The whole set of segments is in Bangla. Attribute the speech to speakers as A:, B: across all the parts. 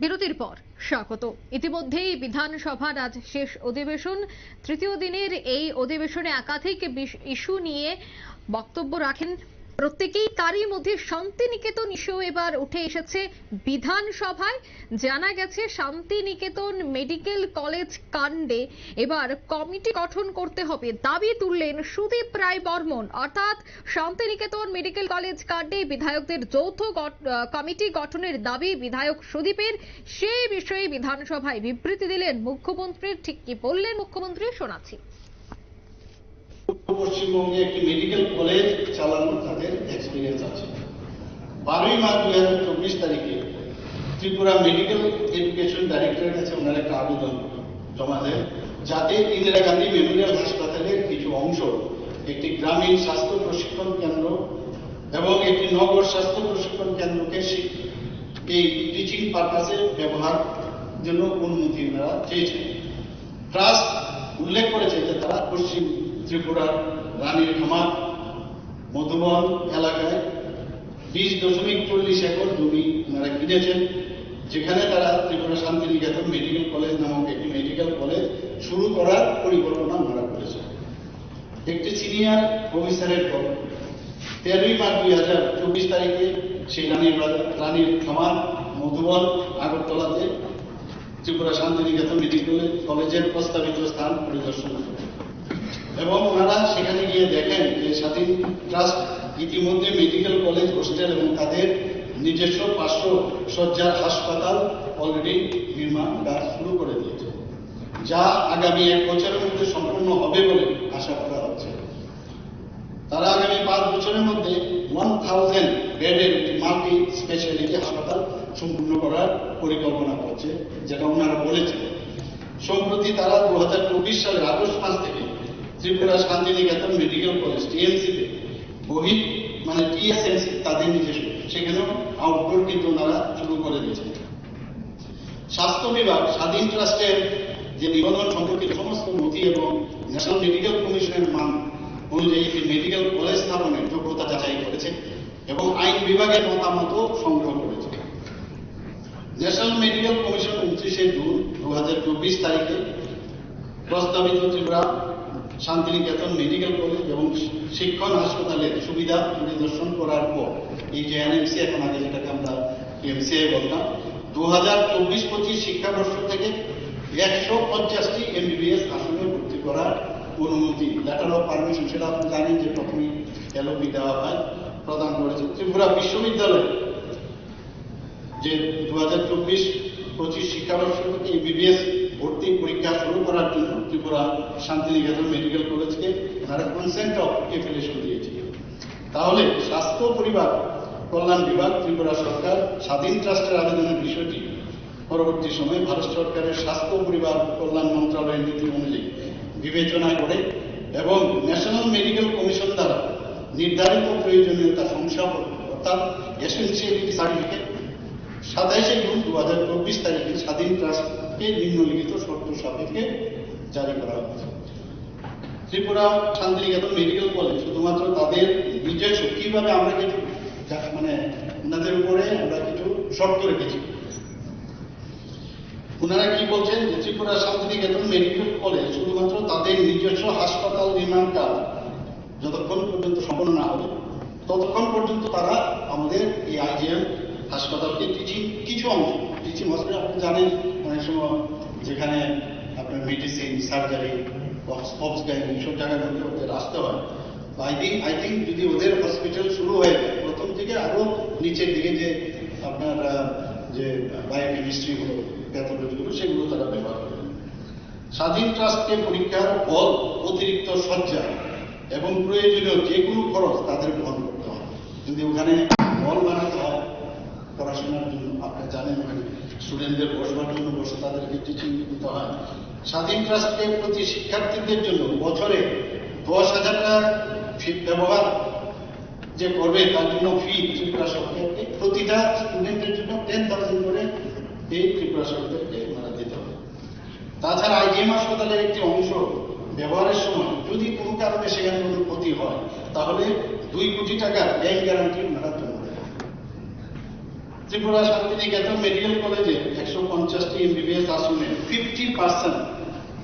A: বিরতির পর স্বাগত। ইতিমধ্যেই বিধানসভার আজ শেষ অধিবেশন। তৃতীয় দিনের এই অধিবেশনে একাধিক ইস্যু নিয়ে বক্তব্য রাখেন প্রত্যেকেই তারই মধ্যে শান্তিনিকেতন ইস্যু এবার উঠে এসেছে বিধানসভায়। জানা গেছে, শান্তিনিকেতন মেডিকেল কলেজ কাণ্ডে এবার কমিটি গঠন করতে হবে। দাবি তুললেন সুদীপ রায় বর্মন। অর্থাৎ শান্তিনিকেতন মেডিকেল কলেজ কাণ্ডে বিধায়কদের যৌথ কমিটি গঠনের দাবি বিধায়ক সুদীপের। সেই বিষয়ে বিধানসভায় বিবৃতি দিলেন মুখ্যমন্ত্রী ঠিক কি বললেন মুখ্যমন্ত্রী শোনাচ্ছি।
B: পশ্চিমবঙ্গে একটি মেডিকেল কলেজ চালানোর তাদের এক্সপিরিয়েন্স আছে। বারোই মার্চ দুই হাজার চব্বিশ তারিখে ত্রিপুরা মেডিকেল এডুকেশন ডাইরেক্টরের কাছে ওনারা একটা আবেদন জমা দেন, যাতে ইন্দিরা গান্ধী মেমোরিয়াল হাসপাতালের কিছু অংশ, একটি গ্রামীণ স্বাস্থ্য প্রশিক্ষণ কেন্দ্র এবং একটি নগর স্বাস্থ্য প্রশিক্ষণ কেন্দ্রকে এই টিচিং পারপাসে ব্যবহার জন্য অনুমতি ওনারা চেয়েছেন। ট্রাস্ট উল্লেখ করেছে যে তারা পশ্চিম ত্রিপুরার রানীর খামার, মধুবন এলাকায় বিশ দশমিক চল্লিশ একর জমি ওনারা কিনেছেন, যেখানে তারা ত্রিপুরা শান্তিনিকেতন মেডিকেল কলেজ নামক একটি মেডিকেল কলেজ শুরু করার পরিকল্পনা ওনারা করেছেন। একটি সিনিয়র অফিসারের দল তেরোই মার্চ দুই হাজার চব্বিশ তারিখে সেই রানীর রানীর খামার, মধুবন, আগরতলাতে ত্রিপুরা শান্তিনিকেতন মেডিকেল কলেজের প্রস্তাবিত স্থান পরিদর্শন করেন এবং ওনারা সেখানে গিয়ে দেখেন যে স্বাধীন ট্রাস্ট ইতিমধ্যে মেডিকেল কলেজ হোস্টেল এবং তাদের নিজস্ব পাঁচশো শয্যার হাসপাতাল অলরেডি নির্মাণ কাজ শুরু করে দিয়েছে, যা আগামী এক বছরের মধ্যে সম্পূর্ণ হবে বলে আশা করা হচ্ছে। তারা আগামী পাঁচ বছরের মধ্যে ওয়ান থাউজেন্ড বেডের মাল্টি স্পেশালিটি হাসপাতাল সম্পূর্ণ করার পরিকল্পনা করছে, যেটা ওনারা বলেছেন সম্প্রতি তারা দু হাজার চব্বিশ সালের আগস্ট মাস থেকে ত্রিপুরা শান্তিনিকেতন মেডিকেল কলেজ টিএমসিতে বহি মানে টিএসএমসি তাদের নিজস্ব। সেখানেও আউটডোর কিন্তু ওনারা শুরু করে দিয়েছেন স্বাস্থ্য বিভাগ, স্বাধীন ট্রাস্টের যে নিবন্ধন সম্পর্কিত সমস্ত নথি এবং ন্যাশনাল মেডিকেল কমিশনের মান অনুযায়ী একটি মেডিকেল কলেজ স্থাপনের যোগ্যতা যাচাই করেছে এবং আইন বিভাগের মতামতও সংগ্রহ করেছে। ন্যাশনাল মেডিকেল কমিশন উনত্রিশে জুন দু হাজার চব্বিশ তারিখে প্রস্তাবিত ত্রিপুরা শান্তিনিকেতন মেডিকেল কলেজ এবং শিক্ষণ হাসপাতালের সুবিধা পরিদর্শন করার পর এই যে এনএমসি এখন আগে যেটাকে আমরা এমসিআই বলতাম দু হাজার চব্বিশ পঁচিশ শিক্ষাবর্ষ থেকে একশো পঞ্চাশটি এমবিবিএস আসনে ভর্তি করার অনুমতি লেটার অফ পারমিশন সেটা আপনি জানেন যে প্রথমে এলওপি দেওয়া হয়, প্রদান করেছে ত্রিপুরা বিশ্ববিদ্যালয়। যে দু হাজার চব্বিশ পঁচিশ শিক্ষাবর্ষ থেকে বিবিএস ভর্তি পরীক্ষা শুরু করার জন্য ত্রিপুরা শান্তিনিকেতন মেডিকেল কলেজকে তারা কনসেন্ট অফ এফিলিয়েশন দিয়েছে তাহলে স্বাস্থ্য পরিবার কল্যাণ বিভাগ, ত্রিপুরা সরকার, স্বাধীন ট্রাস্টের আবেদনের বিষয়টি পরবর্তী সময়ে ভারত সরকারের স্বাস্থ্য পরিবার কল্যাণ মন্ত্রণালয়ের নীতি অনুযায়ী বিবেচনা করে এবং ন্যাশনাল মেডিকেল কমিশন দ্বারা নির্ধারিত প্রয়োজনীয়তা শংসাপত্র অর্থাৎ এসেন্সিয়ালিটি সার্টিফিকেট সাতাইশে জুন দু হাজার চব্বিশ তারিখে স্বাধীন ট্রাস্টকে নিম্নলিখিত শর্ত সাপেক্ষে জারি করা হয়েছে। ত্রিপুরা শান্তিনিকেতন মেডিকেল কলেজ শুধুমাত্র তাদের নিজস্ব কীভাবে আমরা কিছু মানে ওনাদের উপরে আমরা কিছু শর্ত রেখেছি। ওনারা কি বলছেন যে ত্রিপুরা শান্তিনিকেতন মেডিকেল কলেজ শুধুমাত্র তাদের নিজস্ব হাসপাতাল নির্মাণ কাজ যতক্ষণ পর্যন্ত সম্পন্ন না হবে, ততক্ষণ পর্যন্ত তারা আমাদের এই আইজিএম হাসপাতালকে টিচিং কিছু অংশ। টিচিং হসপিটাল আপনি জানেন, অনেক সময় যেখানে আপনার মেডিসিন সার্জারি অবস গাইনি সব জায়গার মধ্যে ওদের আসতে হয়। আই থিঙ্ক আই থিঙ্ক যদি ওদের হসপিটাল শুরু হয়ে যায়, প্রথম থেকে আরও নিচের দিকে যে আপনার যে বায়োকেমিস্ট্রিগুলো প্যাথোলজিগুলো সেগুলো তারা ব্যবহার করবে স্বাধীন ট্রাস্টকে পরীক্ষার ফল অতিরিক্ত সজ্জা এবং প্রয়োজনীয় যে কোনো খরচ, তাদের বহন করতে হয়। যদি ওখানে হল বানাতে হয় পড়াশোনার জন্য আপনারা জানেন ওখানে স্টুডেন্টদের বসবার জন্য বসে তাদেরকে টিচিং দিতে হয়। স্বাধীন ট্রাস্টকে প্রতি শিক্ষার্থীদের জন্য বছরে দশ হাজার টাকা ফি ব্যবহার যে করবে, তার জন্য ফি ত্রিপুরা সরকারকে প্রতিটা স্টুডেন্টের জন্য টেন থাউজেন্ড করে এই ত্রিপুরা সরকারকে ওনারা দিতে হবে। তাছাড়া আইজিএম হাসপাতালের একটি অংশ ব্যবহারের সময় যদি কোনো কারণে সেখানে কোনো ক্ষতি হয়, তাহলে দুই কোটি টাকা ব্যাংক গ্যারান্টি ওনারা দেবেন ত্রিপুরা শান্তিনিকেতন মেডিকেল কলেজে একশো পঞ্চাশটি এমবিবিএস আসনে ফিফটি পার্সেন্ট।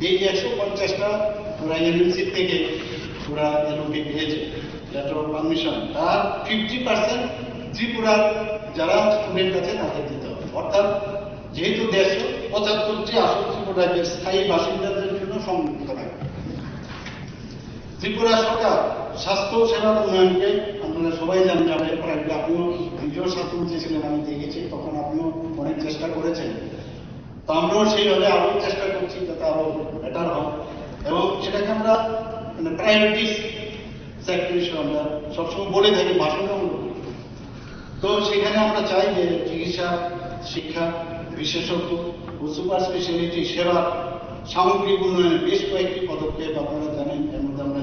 B: এই একশো পঞ্চাশটা ওরা এনএমসি থেকে ওরা এলওপি পেয়েছে লেটার অফ পারমিশন তার ফিফটি পার্সেন্ট ত্রিপুরার যারা স্টুডেন্ট আছে তাদের দিতে হবে। অর্থাৎ যেহেতু দেড়শো পঁচাত্তরটি আসন ত্রিপুরার স্থায়ী বাসিন্দাদের জন্য সংরক্ষিত থাকবে ত্রিপুরা সরকার স্বাস্থ্য সেবার উন্নয়নকে আপনারা সবাই চেষ্টা করেছেন। তো আমরাও সেইভাবে আরও চেষ্টা করছি যাতে আরও বেটার হয়। এবং সেটাকে আমরা মানে প্রায়োরিটিস সেক্টর হিসেবে আমরা সবসময় বলে থাকি বলি। তো সেখানে আমরা চাই যে চিকিৎসা, শিক্ষা, বিশেষজ্ঞ ও সুপার স্পেশালিটি সেবা সামগ্রিক উন্নয়নে বেশ কয়েকটি পদক্ষেপ আপনারা জানেন এর মধ্যে আমরা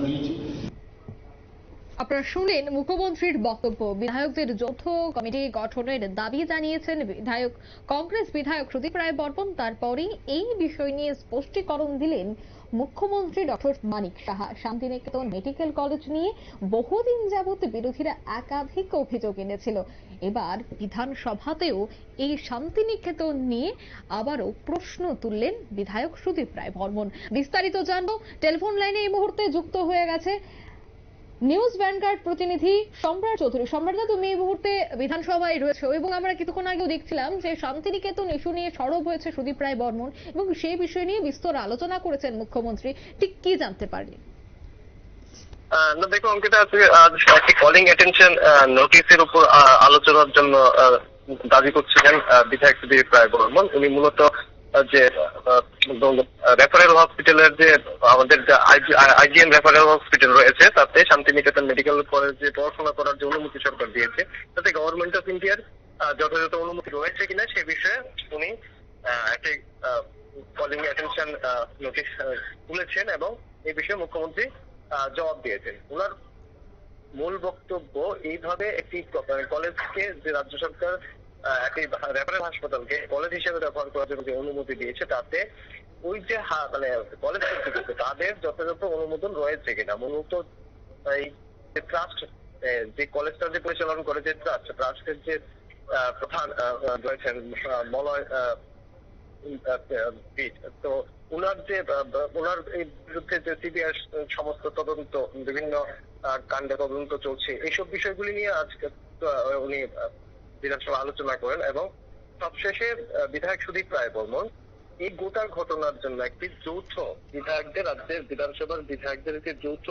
A: আপনারা শুনলেন মুখ্যমন্ত্রীর বক্তব্য। বিধায়কদের যৌথ কমিটি গঠনের দাবি জানিয়েছেন বিধায়ক, কংগ্রেস বিধায়ক সুদীপ রায় বর্মন। তারপরেই এই বিষয় নিয়ে স্পষ্টীকরণ দিলেন মুখ্যমন্ত্রী doctor Manik Saha. Shantiniketan medical college নিয়ে বহুদিন যাবত বিরোধীরা একাধিক অভিযোগ এনেছিল। এবার বিধানসভাতেও এই শান্তিনিকেতন নিয়ে আবারও প্রশ্ন তুললেন বিধায়ক সুদীপ রায় বর্মন। বিস্তারিত জানব, টেলিফোন লাইনে এই মুহূর্তে যুক্ত হয়ে গেছে নিউজ ভ্যানগার্ড প্রতিনিধি সম্রাট চৌধুরী। সম্রাটদা তুমি এই মুহূর্তে বিধানসভায় রয়েছে এবং আমরা কিছুক্ষণ আগেও দেখছিলাম যে শান্তিনিকেতন ইস্যু নিয়ে সরব হয়েছে সুদীপ রায় বর্মন এবং সেই বিষয় নিয়ে বিস্তর আলোচনা করেছেন মুখ্যমন্ত্রী। ঠিক কি জানতে পারলি?
C: আহ, না দেখো অঙ্কিতা আজকে আজ একটি কলিং অ্যাটেনশন নোটিশের উপর আলোচনার জন্য দাবি করছিলেন বিধায়ক সুদীপ রায় বর্মন। উনি মূলত যে রেফারেল হসপিটালের যে, আমাদের আইজিএম রেফারেল হসপিটাল রয়েছে, তাতে শান্তিনিকেতন মেডিকেল কলেজে পড়াশোনা করার যে অনুমতি সরকার দিয়েছে, তাতে গভর্নমেন্ট অফ ইন্ডিয়ার যথাযথ অনুমতি রয়েছে কিনা সে বিষয়ে উনি একটি কলিং অ্যাটেনশন নোটিশ তুলেছেন এবং এই বিষয়ে মুখ্যমন্ত্রী জবাব দিয়েছেন। ওনার মূল বক্তব্য এইভাবে একটি কলেজকে যে রাজ্য সরকার একটি রেফারেল হাসপাতালকে কলেজ হিসেবে ব্যবহার করার জন্য যে অনুমতি দিয়েছে, তাতে ওই যে মানে কলেজ কর্তৃপক্ষ তাদের যথাযথ অনুমোদন রয়েছে কিনা? মূলত এই ট্রাস্ট যে কলেজটা যে পরিচালনা করে যে ট্রাস্ট ট্রাস্টের যে প্রধান রয়েছেন মলয় তো ওনার যে ওনার এই বিরুদ্ধে যে সিবিআই সমস্ত তদন্ত, বিভিন্ন কাণ্ডে তদন্ত চলছে, এইসব বিষয়গুলি নিয়ে আজকে উনি বিধানসভা আলোচনা করেন এবং সবশেষে বিধায়ক সুদীপ রায় বর্মন, এই গোটা ঘটনার জন্য একটি যৌথ বিধায়কদের, রাজ্যের বিধানসভার বিধায়কদের একটি যৌথ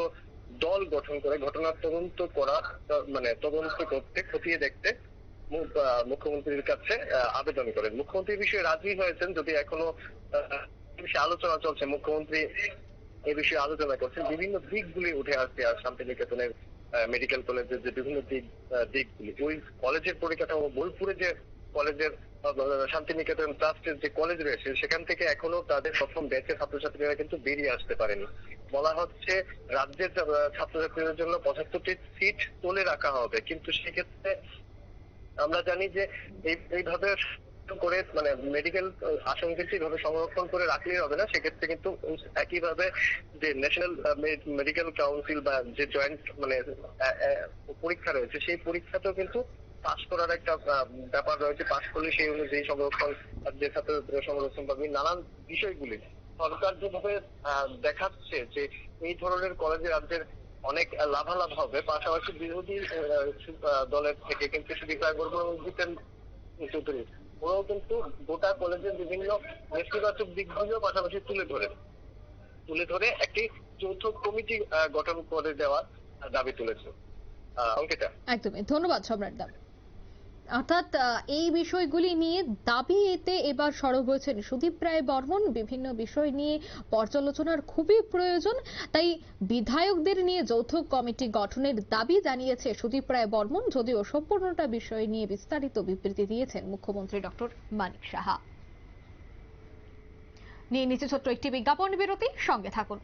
C: দল গঠন করে ঘটনার তদন্ত করা মানে তদন্ত করতে, খতিয়ে দেখতে মুখ্যমন্ত্রীর কাছে আবেদন করেন। মুখ্যমন্ত্রী বিষয়ে রাজি হয়েছেন যদি এখনও আলোচনা চলছে। মুখ্যমন্ত্রী এ বিষয়ে আলোচনা করছেন। বিভিন্ন দিকগুলি উঠে আসছে আর শান্তিনিকেতনের মেডিকেল কলেজের যে বিভিন্ন দিক দিকগুলি, ওই কলেজের পরিকাঠামো বোলপুরে যে কলেজের শান্তিনিকেতন ট্রাস্টের যে কলেজ রয়েছে, সেখান থেকে এখনও তাদের প্রথম ব্যাচের ছাত্রছাত্রীরা কিন্তু বেরিয়ে আসতে পারেনি। বলা হচ্ছে রাজ্যের ছাত্রছাত্রীদের জন্য পঁচাত্তরটি সিট তুলে রাখা হবে। কিন্তু সেক্ষেত্রে আমরা জানি যে এই- এইভাবে করে মানে মেডিকেল আসন কিন্তু এইভাবে সংরক্ষণ করে রাখলেই হবে না, সেক্ষেত্রে কিন্তু একইভাবে যে ন্যাশনাল মেডিকেল কাউন্সিল বা যে জয়েন্ট মানে পরীক্ষা রয়েছে, সেই পরীক্ষাতেও কিন্তু পাশ করার একটা ব্যাপার রয়েছে। পাশ করলে সেই অনুযায়ী সংরক্ষণ যে ছাত্রদের সংরক্ষণ পাবে নানান বিষয়গুলি সরকার যেভাবে দেখাচ্ছে যে এই ধরনের কলেজে রাজ্যের অনেক লাভালাভ হবে। পাশাপাশি বিরোধী দলের থেকে কিন্তু সুদীপ রায় বর্মন জিতেন চৌধুরী। ওরাও কিন্তু গোটা কলেজের বিভিন্ন নেতিবাচক দিকগুলো পাশাপাশি তুলে ধরে। তুলে ধরে একটি যৌথ কমিটি গঠন করে দেওয়ার দাবি তুলেছে। অঙ্কিতা।
A: একদমই। ধন্যবাদ, সম্রাট দা। অর্থাৎ এই বিষয়গুলি নিয়ে দাবি এতে এবার সরব হয়েছেন সুদীপ রায় বর্মন। বিভিন্ন বিষয় নিয়ে পর্যালোচনার খুবই প্রয়োজন। তাই বিধায়কদের নিয়ে যৌথ কমিটি গঠনের দাবি জানিয়েছে সুদীপ রায় বর্মন। যদিও সম্পূর্ণটা বিষয় নিয়ে বিস্তারিত বিবৃতি দিয়েছেন মুখ্যমন্ত্রী ডক্টর মানিক সাহা। নিয়ে নিচে ছোট্ট একটি বিজ্ঞাপন বিরতি। সঙ্গে থাকুন।